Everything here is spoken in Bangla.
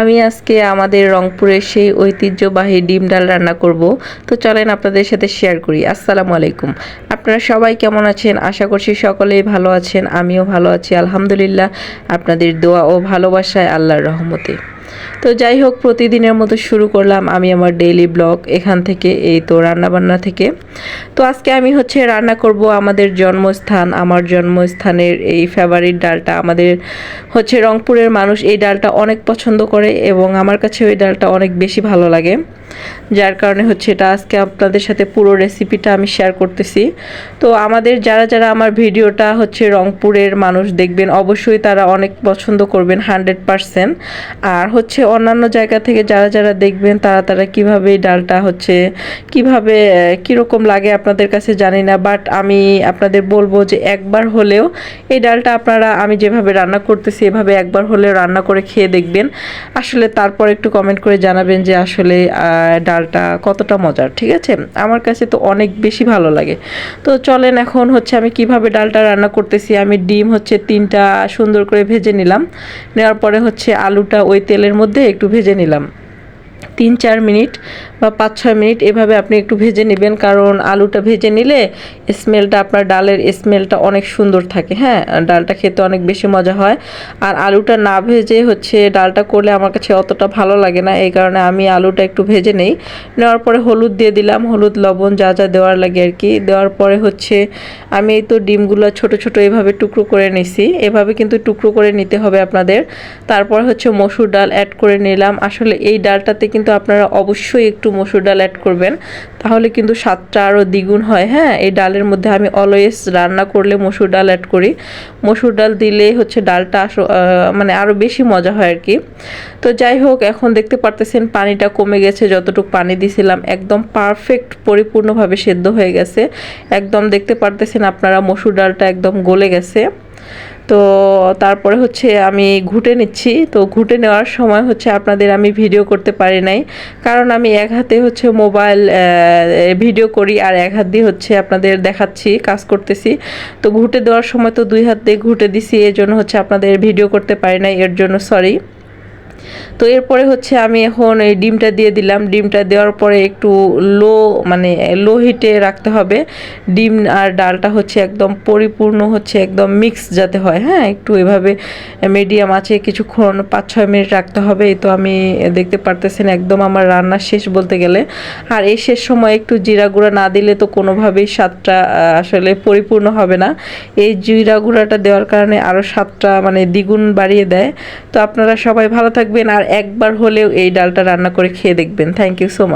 আমি আজকে আমাদের রংপুরের সেই ঐতিহ্যবাহী ডিম ডাল রান্না করব। তো চলেন আপনাদের সাথে শেয়ার করি। আসসালামু আলাইকুম। আপনারা সবাই কেমন আছেন? আশা করছি সকলেই ভালো আছেন, আমিও ভালো আছি, আলহামদুলিল্লাহ। আপনাদের দোয়া ও ভালোবাসায় আল্লাহর রহমতে। তো যাই হোক, প্রতিদিনের মতো শুরু করলাম আমি আমার ডেইলি ব্লগ এখান থেকে, এই তো রান্নাবান্না থেকে। তো আজকে আমি হচ্ছে রান্না করব আমাদের জন্মস্থান, আমার জন্মস্থানের এই ফেভারিট ডালটা। আমাদের হচ্ছে রংপুরের মানুষ এই ডালটা অনেক পছন্দ করে এবং আমার কাছে ওই ডালটা অনেক বেশি ভালো লাগে। যার কারণে হচ্ছে এটা আজকে আপনাদের সাথে পুরো রেসিপিটা আমি শেয়ার করতেছি। তো আমাদের যারা যারা আমার ভিডিওটা হচ্ছে রংপুরের মানুষ দেখবেন, অবশ্যই তারা অনেক পছন্দ করবেন হান্ড্রেড পারসেন্ট আর হচ্ছে অন্যান্য জায়গা থেকে যারা যারা দেখবেন, তারা তারা কীভাবে ডালটা হচ্ছে, কীভাবে কীরকম লাগে আপনাদের কাছে জানি না বাট আমি আপনাদের বলব যে একবার হলেও এই ডালটা আপনারা, আমি যেভাবে রান্না করতেছি, এভাবে একবার হলেও রান্না করে খেয়ে দেখবেন। আসলে তারপর একটু কমেন্ট করে জানাবেন যে আসলে আহ, ডালটা কতটা মজার ঠিক আছে? আমার কাছে তো অনেক বেশি ভালো লাগে। তো চলেন এখন হচ্ছে আমি কীভাবে ডালটা রান্না করতেছি আমি ডিম হচ্ছে তিনটা সুন্দর করে ভেজে নিলাম। নেওয়ার পরে হচ্ছে আলুটা ওই তেলের মধ্যে একটু ভেজে নিলাম। তিন চার মিনিট বা পাঁচ, ছয় মিনিট এভাবে আপনি একটু ভেজে নেবেন, কারণ আলুটা ভেজে নিলে স্মেলটা আপনার ডালের স্মেলটা অনেক সুন্দর থাকে হ্যাঁ? ডালটা খেতে অনেক বেশি মজা হয়। আর আলুটা না ভেজে হচ্ছে ডালটা করলে আমার কাছে অতটা ভালো লাগে না, এই কারণে আমি আলুটা একটু ভেজে নেই। নেওয়ার পরে হলুদ দিয়ে দিলাম, হলুদ, লবণ যা যা দেওয়ার লাগে আর কি। দেওয়ার পরে হচ্ছে আমি এই তো ডিমগুলো ছোট ছোট এভাবে টুকরো করে নিছি। এভাবে কিন্তু টুকরো করে নিতে হবে আপনাদের। তারপর হচ্ছে মসুর ডাল অ্যাড করে নিলাম। আসলে এই ডালটাতে কিন্তু আপনারা অবশ্যই একটু মসুর ডাল অ্যাড করবেন, তাহলে কিন্তু স্বাদটা আরও দ্বিগুণ হয়। হ্যাঁ এই ডালের মধ্যে আমি অলওয়েজ রান্না করলে মসুর ডাল অ্যাড করি। মসুর ডাল দিলে হচ্ছে ডালটা আস- মানে আরও বেশি মজা হয় আর কি তো যাই হোক, এখন দেখতে পারতেছেন পানিটা কমে গেছে, যতটুকু পানি দিছিলাম, একদম পারফেক্ট পরিপূর্ণভাবে সেদ্ধ হয়ে গেছে। একদম দেখতে পারতেছেন আপনারা মসুর ডালটা একদম গলে গেছে। তো তারপরে হচ্ছে আমি ঘুটে নিচ্ছি। তো ঘুটে নেওয়ার সময় হচ্ছে আপনাদের আমি ভিডিও করতে পারি নাই। কারণ আমি এক হাতে হচ্ছে মোবাইল ভিডিও করি আর এক হাত দিয়ে হচ্ছে আপনাদের দেখাচ্ছি, কাজ করতেছি। তো ঘুটে দেওয়ার সময় তো দুই হাত দিয়ে ঘুটে দিছি এর জন্য হচ্ছে আপনাদের ভিডিও করতে পারি নাই, এর জন্য সরি। তো এরপরে হচ্ছে আমি এখন এই ডিমটা দিয়ে দিলাম। ডিমটা দেওয়ার পরে একটু লো মানে লো হিটে রাখতে হবে। ডিম আর ডালটা হচ্ছে একদম পরিপূর্ণ হচ্ছে একদম মিক্স যাতে হয় হ্যাঁ? একটু এভাবে মিডিয়াম আছে, কিছুক্ষণ পাঁচ ছয় মিনিট রাখতে হবে। তো আমি দেখতে পারতেছেন একদম আমার রান্না শেষ বলতে গেলে। আর এই শেষ সময় একটু জিরা গুঁড়া না দিলে তো কোনোভাবেই স্বাদটা আসলে পরিপূর্ণ হবে না। এই জিরা গুঁড়াটা দেওয়ার কারণে আরও স্বাদটা মানে দ্বিগুণ বাড়িয়ে দেয়। তো আপনারা সবাই ভালো থাকবেন। আর একবার হলেও এই ডালটা রান্না করে খেয়ে দেখবেন। Thank you so much